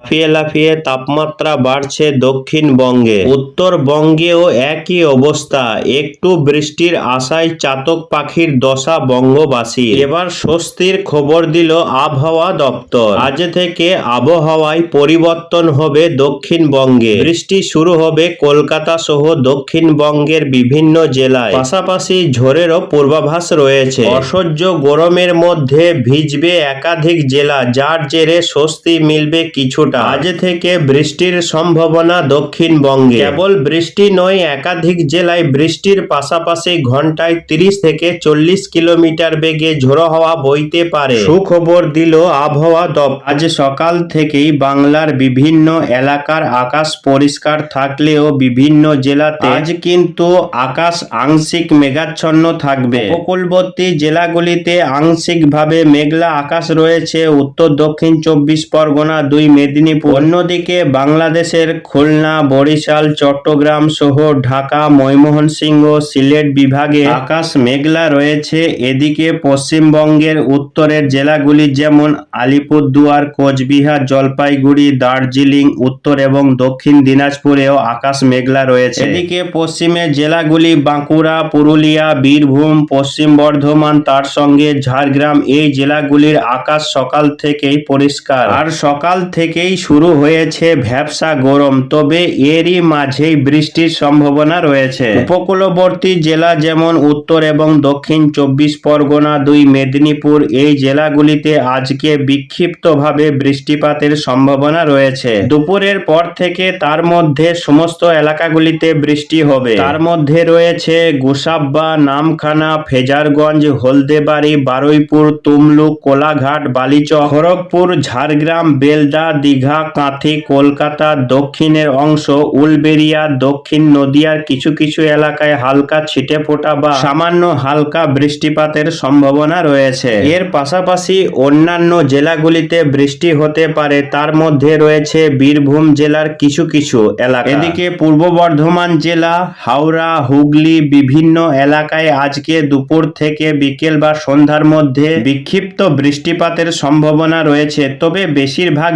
লাফিয়ে লাফিয়ে তাপমাত্রা বাড়ছে দক্ষিণবঙ্গে। উত্তরবঙ্গেও একই অবস্থা। একটু বৃষ্টির আশায় চাতক পাখির দশা বঙ্গবাসী। এবার স্বস্তির খবর দিল আবহাওয়া দপ্তর। আজ থেকে আবহাওয়ায় পরিবর্তন হবে দক্ষিণবঙ্গে। বৃষ্টি শুরু হবে কলকাতা সহ দক্ষিণবঙ্গের বিভিন্ন জেলায়। পাশাপাশি ঝড়েরও পূর্বাভাস রয়েছে। অসহ্য গরমের মধ্যে ভিজবে একাধিক জেলা, যার জেরে স্বস্তি মিলবে কিছুটা আজ থেকে বৃষ্টির সম্ভাবনা দক্ষিণবঙ্গে। কেবল বৃষ্টি নয় একাধিক জেলায় বৃষ্টির পাশাপাশি ঘন্টায় তিরিশ থেকে চল্লিশ কিলোমিটার বেগে ঝোড়ো হওয়া বইতে পারে। সুখবর দিল আবহাওয়া দপ আজ সকাল থেকেই বাংলার বিভিন্ন এলাকার আকাশ পরিষ্কার থাকলেও বিভিন্ন জেলাতে আজ কিন্তু আকাশ আংশিক মেঘাচ্ছন্ন থাকবে। উপকূলবর্তী জেলাগুলিতে আংশিকভাবে মেঘলা আকাশ রয়েছে। উত্তর দক্ষিণ চব্বিশ পরগনা দুই মেদিনীপুর অন্যদিকে বাংলাদেশের খুলনা, বরিশাল, চট্টগ্রাম সহ ঢাকা, ময়মনসিংহ, সিলেট বিভাগে আকাশ মেঘলা রয়েছে। এদিকে পশ্চিমবঙ্গের উত্তরের জেলাগুলি যেমন আলিপুরদুয়ার, কোচবিহার, জলপাইগুড়ি, দার্জিলিং, উত্তর এবং দক্ষিণ দিনাজপুরেও আকাশ মেঘলা রয়েছে। এদিকে পশ্চিমের জেলাগুলি বাঁকুড়া, পুরুলিয়া, বীরভূম, পশ্চিম বর্ধমান, তার সঙ্গে ঝাড়গ্রাম, এই জেলাগুলির আকাশ সকাল থেকেই পরিষ্কার। আর সকাল থেকেই শুরু হয়েছে ভ্যাবসা গরম, তবে এরই মাঝেই বৃষ্টির সম্ভাবনা রয়েছে। উপকূলবর্তী জেলা যেমন উত্তর এবং দক্ষিণ চব্বিশ পরগনা দুই মেদিনীপুর, এই জেলাগুলিতে আজকে বিক্ষিপ্তভাবে বৃষ্টিপাতের সম্ভাবনা রয়েছে। দুপুরের পর থেকে তার মধ্যে সমস্ত এলাকাগুলিতে বৃষ্টি হবে। তার মধ্যে রয়েছে গোসাব্বা, নামখানা, ফেজারগঞ্জ, হলদেবাড়ি, বারুইপুর, তুমলুক, কোলাঘাট, বালিচক, খড়গপুর, ঝাড়গ্রাম, বেলদা, দীঘা কাঁথি, কলকাতা, দক্ষিণের অংশ, উলবেরিয়া, দক্ষিণ নদিয়ার কিছু কিছু এলাকায় হালকা ছিটে ফোটা বা সামান্য হালকা বৃষ্টিপাতের সম্ভাবনা রয়েছে। এর পাশাপাশি অন্যান্য জেলাগুলিতে বৃষ্টি হতে পারে, তার মধ্যে রয়েছে বীরভূম জেলার কিছু কিছু এলাকা। এদিকে পূর্ব বর্ধমান জেলা, হাওড়া, হুগলি বিভিন্ন এলাকায় আজকে দুপুর থেকে বিকেল বা সন্ধ্যার মধ্যে বিক্ষিপ্ত বৃষ্টিপাতের সম্ভাবনা রয়েছে। তবে বেশিরভাগ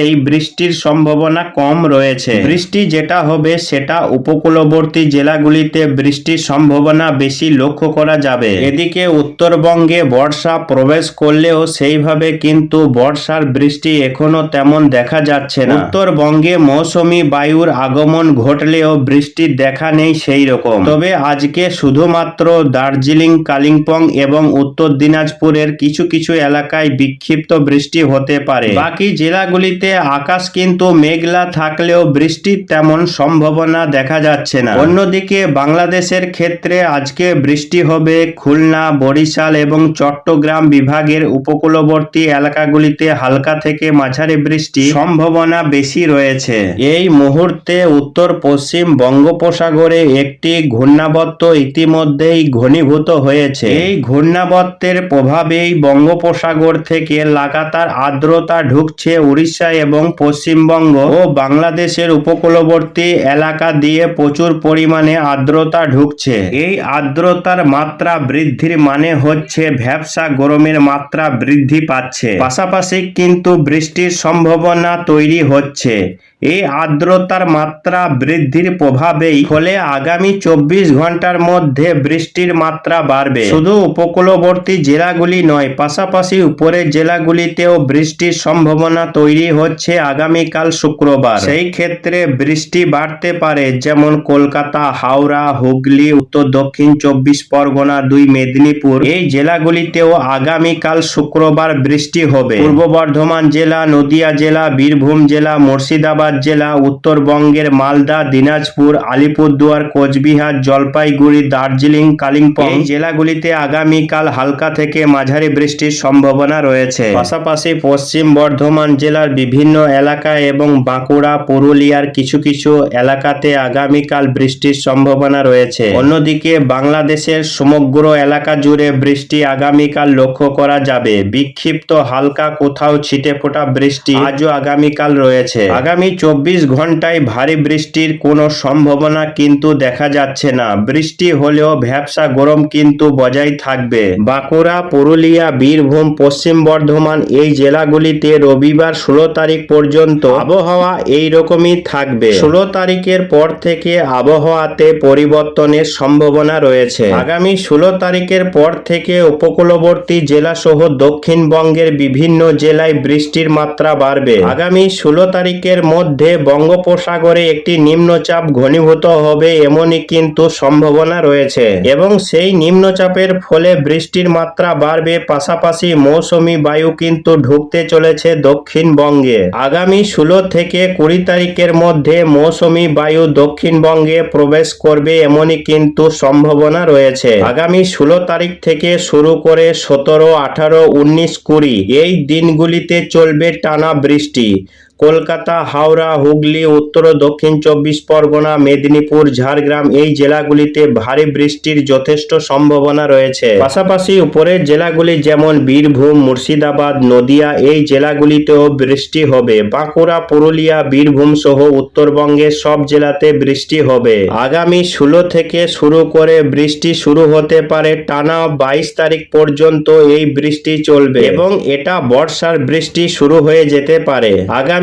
জেলাতেই বৃষ্টির সম্ভাবনা কম রয়েছে। বৃষ্টি যেটা হবে সেটা উপকূলবর্তী জেলাগুলিতে বৃষ্টির সম্ভাবনা বেশি লক্ষ্য করা যাবে। এদিকে উত্তরবঙ্গে বর্ষা প্রবেশ করলেও সেইভাবে কিন্তু বর্ষার বৃষ্টি এখনও তেমন দেখা যাচ্ছে না। উত্তরবঙ্গে মৌসুমি বায়ুর আগমন ঘটলেও বৃষ্টির দেখা নেই সেই রকম তবে আজকে শুধুমাত্র দার্জিলিং, কালিম্পং এবং উত্তর দিনাজপুরের কিছু কিছু এলাকায় বিক্ষিপ্ত বৃষ্টি হতে পারে। বাকি জেলাগুলিতে আকাশ কিন্তু মেঘলা থাকলেও বৃষ্টির তেমন সম্ভাবনা দেখা যাচ্ছে না। অন্যদিকে বাংলাদেশের ক্ষেত্রে আজকে বৃষ্টি হবে খুলনা, বরিশাল এবং চট্টগ্রাম বিভাগের উপকূলবর্তী এলাকাগুলিতে হালকা থেকে মাঝারি বৃষ্টি সম্ভাবনা বেশি রয়েছে। এই মুহূর্তে উত্তর পশ্চিম বঙ্গোপসাগরে একটি ঘূর্ণাবর্ত ইতিমধ্যেই ঘনীভূত হয়েছে। এই ঘূর্ণাবর্তের প্রভাবেই বঙ্গোপসাগর থেকে লাগাতার আর্দ্রতা ঢুকছে উড়িষ্যা এবং পশ্চিমবঙ্গ ও বাংলাদেশের উপকূলবর্তী এলাকা দিয়ে প্রচুর পরিমাণে আর্দ্রতা ঢুকছে। এই আর্দ্রতার মাত্রা বৃদ্ধির মানে হচ্ছে ভ্যাবসা গরমের মাত্রা বৃদ্ধি পাচ্ছে। পাশাপাশি কিন্তু বৃষ্টির সম্ভাবনা তৈরি হচ্ছে। এই আর্দ্রতার মাত্রা বৃদ্ধির প্রভাবেই ফলে আগামী চব্বিশ ঘণ্টার মধ্যে বৃষ্টির মাত্রা বাড়বে। শুধু উপকূলবর্তী জেলাগুলি নয়, পাশাপাশি উপরের জেলাগুলিতেও বৃষ্টির সম্ভাবনা তৈরি হচ্ছে আগামীকাল শুক্রবার। সেই ক্ষেত্রে বৃষ্টি বাড়তে পারে, যেমন কলকাতা, হাওড়া, হুগলি, উত্তর, দক্ষিণ চব্বিশ পরগনা, দুই মেদিনীপুর। এই জেলাগুলিতেও আগামীকাল শুক্রবার বৃষ্টি হবে। পূর্ব বর্ধমান জেলা, নদিয়া জেলা, বীরভূম জেলা, মুর্শিদাবাদ জেলা উত্তরবঙ্গের মালদা দিনাজপুর আলিপুরদুয়ার কোচবিহার জলপাইগুড়ি দার্জিলিং কালিম্পং জেলাগুলিতে আগামীকাল হালকা থেকে মাঝারি বৃষ্টির সম্ভাবনা রয়েছে। পাশাপাশি পশ্চিম বর্ধমান জেলার বিভিন্ন এলাকা এবং বাঁকুড়া পুরুলিয়ার কিছু কিছু এলাকাতে আগামীকাল বৃষ্টির সম্ভাবনা রয়েছে। অন্যদিকে বাংলাদেশের সমগ্র এলাকা জুড়ে বৃষ্টি আগামীকাল লক্ষ্য করা যাবে। বিক্ষিপ্ত হালকা কোথাও ছিটে ফোটা বৃষ্টি আজও আগামীকাল রয়েছে। আগামী চব্বিশ ঘন্টায় ভারী বৃষ্টির কোনো সম্ভাবনা কিন্তু দেখা যাচ্ছে না। বৃষ্টি হলেও ভ্যাবসা গরম কিন্তু বজায় থাকবে। বাঁকুড়া, পুরুলিয়া, বীরভূম, পশ্চিম বর্ধমান এই জেলাগুলিতে রবিবার ষোলো তারিখ পর্যন্ত আবহাওয়া এই রকমই থাকবে। ষোলো তারিখের পর থেকে আবহাওয়াতে পরিবর্তনের সম্ভাবনা রয়েছে। আগামী ষোলো তারিখের পর থেকে উপকূলবর্তী জেলা সহ দক্ষিণবঙ্গের বিভিন্ন জেলায় বৃষ্টির মাত্রা বাড়বে। আগামী ষোলো তারিখের মধ্যে বঙ্গোপসাগরে একটি নিম্নচাপ ঘনীভূত হবে এমনই কিন্তু সম্ভাবনা রয়েছে। এবং সেই নিম্নচাপের ফলে বৃষ্টির মাত্রা বাড়বে, পাশাপাশি মৌসুমী বায়ু কিন্তু ঢুকতে চলেছে দক্ষিণবঙ্গে। আগামী ষোলো থেকে কুড়ি তারিখের মধ্যে মৌসুমী বায়ু দক্ষিণবঙ্গে প্রবেশ করবে এমনই কিন্তু সম্ভাবনা রয়েছে। আগামী ষোলো তারিখ থেকে শুরু করে সতেরো, আঠারো, উনিশ, কুড়ি এই দিনগুলিতে চলবে টানা বৃষ্টি। কলকাতা, হাওড়া, হুগলি, উত্তর ও দক্ষিণ চব্বিশ পরগনা, মেদিনীপুর, ঝাড়গ্রাম এই জেলাগুলিতে ভারী বৃষ্টির যথেষ্ট সম্ভাবনা রয়েছে। পাশাপাশি উপরের জেলাগুলি যেমন বীরভূম, মুর্শিদাবাদ, নদিয়া এই জেলাগুলিতেও বৃষ্টি হবে। বাঁকুড়া, পুরুলিয়া, বীরভূম সহ উত্তরবঙ্গের সব জেলাতে বৃষ্টি হবে। আগামী ষোলো থেকে শুরু করে বৃষ্টি শুরু হতে পারে টানা বাইশ তারিখ পর্যন্ত এই বৃষ্টি চলবে এবং এটা বর্ষার বৃষ্টি শুরু হয়ে যেতে পারে।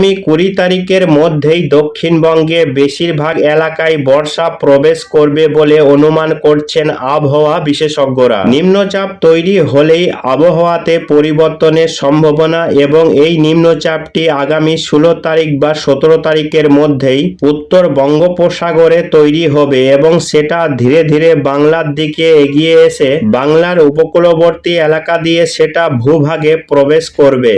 আগামী কুড়ি তারিখের মধ্যেই দক্ষিণবঙ্গে বেশিরভাগ এলাকায় বর্ষা প্রবেশ করবে বলে অনুমান করছেন আবহাওয়া বিশেষজ্ঞরা। নিম্নচাপ তৈরি হলেই আবহাওয়াতে পরিবর্তনের সম্ভাবনা এবং এই নিম্নচাপটি আগামী ষোলো তারিখ বা সতেরো তারিখের মধ্যেই উত্তর বঙ্গোপসাগরে তৈরি হবে এবং সেটা ধীরে ধীরে বাংলার দিকে এগিয়ে এসে বাংলার উপকূলবর্তী এলাকা দিয়ে সেটা ভূভাগে প্রবেশ করবে।